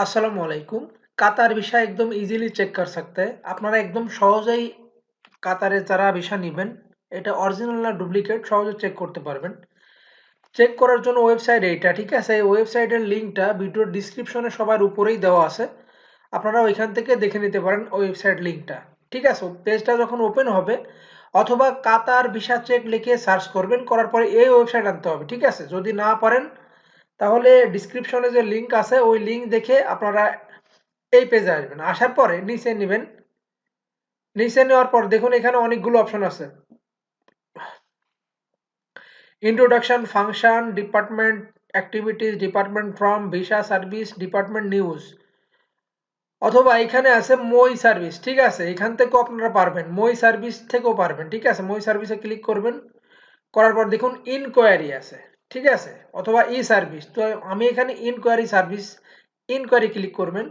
আসসালামু আলাইকুম Qatar visa একদম ইজিলি চেক কর सकते हैं আপনারা একদম সহজেই কাতারে যারা ভিসা নেবেন এটা অরিজিনাল না ডুপ্লিকেট সহজে চেক করতে পারবেন চেক করার জন্য ওয়েবসাইট এইটা ঠিক আছে এই ওয়েবসাইটের লিঙ্কটা ভিডিওর ডিসক্রিপশনে সবার উপরেই দেওয়া আছে আপনারা ওইখান থেকে দেখে নিতে পারেন ওয়েবসাইট লিঙ্কটা ঠিক আছে পেজটা যখন ওপেন হবে অথবা কাতার ভিসা চেক লিখে সার্চ করবেন করার পরে এই ওয়েবসাইট আনতে হবে ঠিক আছে যদি না পারেন তাহলে ডিসক্রিপশনে যে লিঙ্ক আছে, ওই লিঙ্ক দেখে আপনারা এই পেজে আসবেন। আসার পরে নিচে নেবেন। নিচে নেওয়ার পর দেখুন এখানে অনেকগুলো অপশন আছে। Introduction function department activities department from visa service department news অথবা এখানে আছে মই সার্ভিস ঠিক আছে? এখান থেকেও আপনারা পারবেন। মই সার্ভিস থেকেও পারবেন, ঠিক আছে? মই সার্ভিসে ক্লিক করবেন। করার পর দেখুন ইনকোয়ারি আছে। ঠিক আছে? অথবা ই সার্ভিস তো আমি এখানে ইনকোয়ারি সার্ভিস ইনকোয়ারি ক্লিক করবেন।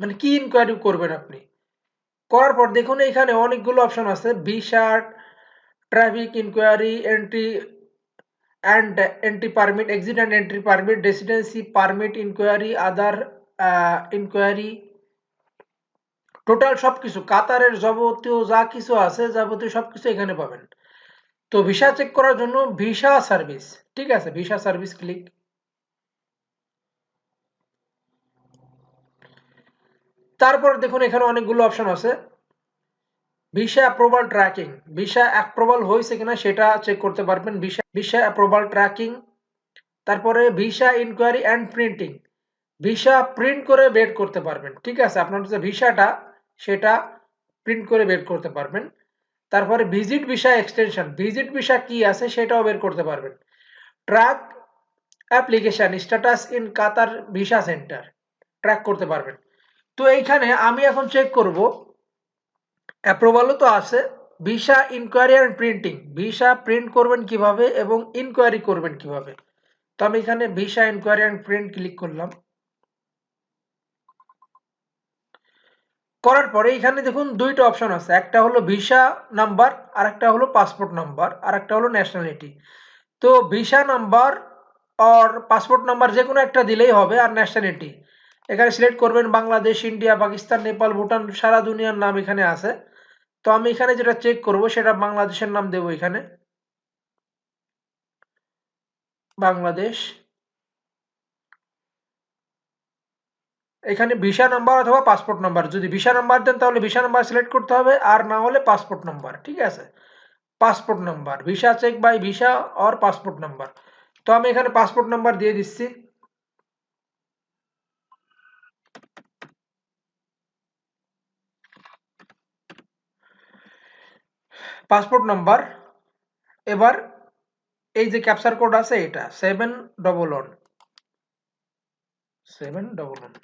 মানে কি ইনকোয়ারি করবেন আপনি? করার পর দেখুন এখানে অনেকগুলো অপশন আছে visa traffic inquiry entry and entry permit exit and entry permit residency permit inquiry other inquiry total সবকিছু, কাতারের যাবতীয় যা কিছু আছে, যাবতীয় সবকিছু এখানে পাবেন। তো ভিসা চেক করার জন্য ভিসা সার্ভিস ঠিক আছে? ভিসা সার্ভিস ক্লিক তারপর দেখুন এখানে অনেকগুলো অপশন আছে। Visa approval tracking visa approval হয়েছে কিনা সেটা চেক করতে পারবেন। ভিসা ভিসা অ্যাপ্রুভাল ট্র্যাকিং তারপরে visa inquiry and printing visa print করে বের করতে পারবেন। ঠিক আছে? আপনার যে ভিসাটা সেটা প্রিন্ট করে বের করতে পারবেন। তারপরে visit visa extension visit visa কি আছে সেটাও বের করতে পারবেন। Track application status in Qatar visa centre track করতে পারবেন। তো এইখানে আমি এখন চেক করব অ্যাপ্রুভালও তো আছে visa inquiry and printing visa print করবেন কীভাবে এবং ইনকোয়ারি করবেন কীভাবে। তো আমি এখানে visa inquiry and print click করলাম। করার পরে এখানে দেখুন দুইটা অপশন আছে। একটা হলো ভিসা নাম্বার আর একটা হলো পাসপোর্ট নাম্বার আর একটা হলো ন্যাশনালিটি তো ভিসা নাম্বার আর পাসপোর্ট নাম্বার যে কোনো একটা দিলেই হবে আর ন্যাশনালিটি এখানে সিলেক্ট করবেন বাংলাদেশ, ইন্ডিয়া, পাকিস্তান, নেপাল, ভুটান, সারা দুনিয়ার নাম এখানে আছে। তো আমি এখানে যেটা চেক করব সেটা বাংলাদেশের নাম দেব এখানে। বাংলাদেশ। এখানে ভিসা নাম্বার অথবা পাসপোর্ট নাম্বার যদি ভিসা নাম্বার দেন, তাহলে ভিসা নাম্বার সিলেক্ট করতে হবে, আর না হলে পাসপোর্ট নাম্বার ঠিক আছে? Passport number visa check by visa R passport number তো আমি এখানে পাসপোর্ট নাম্বার দিয়ে দিচ্ছি। পাসপোর্ট নাম্বার এবার এই যে ক্যাপচার কোড আছে, এটা seven double one seven double one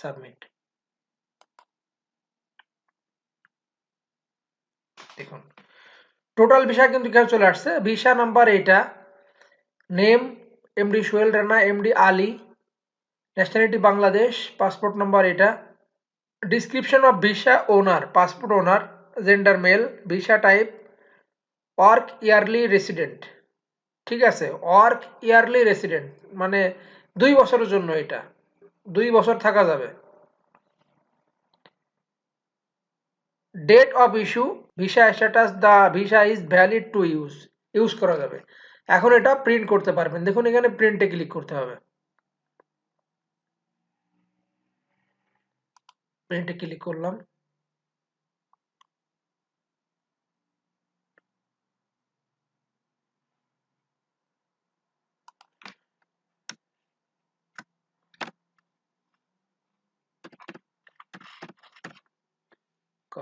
submit দেখুন টোটাল ভিসা কিন্তু এখানে চলে আসছে। ভিসা নাম্বার এটা name MD Sohel Rana MD Ali nationality Bangladesh passport number এটা description of visa owner passport owner gender male visa type work yearly resident ঠিক আছে? Work yearly resident মানে দুই বছরের জন্য এটা। দুই বছর থাকা যাবে। Date of issue visa status the visa is valid to use use করা যাবে। এখন এটা প্রিন্ট করতে পারবেন। দেখুন এখানে প্রিন্টে ক্লিক করতে হবে। প্রিন্টে ক্লিক করলাম।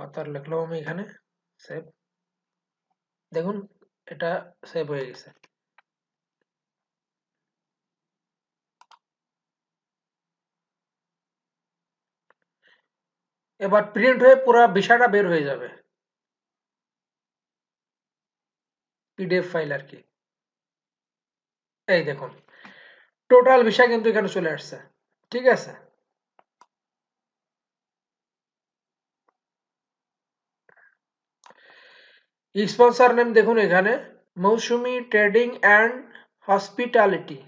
কাতার লিখলাম আমি এখানে সেভ দেখুন, এটা সেভ হয়ে গেছে। এবার প্রিন্ট হয়ে পুরো বিষয়টা বের হয়ে যাবে। পিডিএফ ফাইল আর কি। এই দেখুন টোটাল বিষয় কিন্তু এখানে চলে আসছে। ঠিক আছে? স্পন্সর নেম দেখুন এখানে, Mousumi trading and hospitality.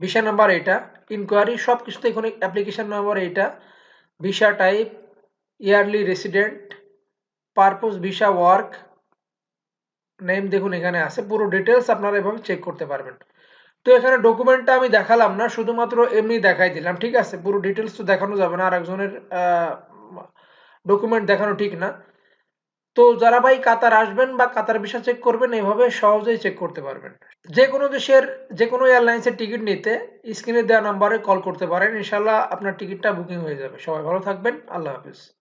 Visa number এটা ইনকোয়ারি সব কিছুতে এখানে অ্যাপ্লিকেশন নাম্বার এটা, visa type yearly resident purpose visa work name দেখুন এখানে আছে, পুরো ডিটেলস আপনারা এভাবে চেক করতে পারবেন। তো এখানে ডকুমেন্টটা আমি দেখালাম না, শুধুমাত্র এমনি দেখাই দিলাম, ঠিক আছে? পুরো ডিটেলস তো দেখানো যাবে না আর একজনের ডকুমেন্ট দেখানো ঠিক না। তো যারা ভাই কাতার আসবেন বা কাতার ভিসা চেক করবেন এভাবে সহজেই চেক করতে পারবেন। যে কোনো দেশের, যে কোনো এয়ারলাইন্সের টিকিট নিতে স্ক্রিনে দেওয়া নাম্বারে কল করতে পারেন। ইনশাল্লাহ আপনার টিকিটটা বুকিং হয়ে যাবে। সবাই ভালো থাকবেন। আল্লাহ হাফিজ।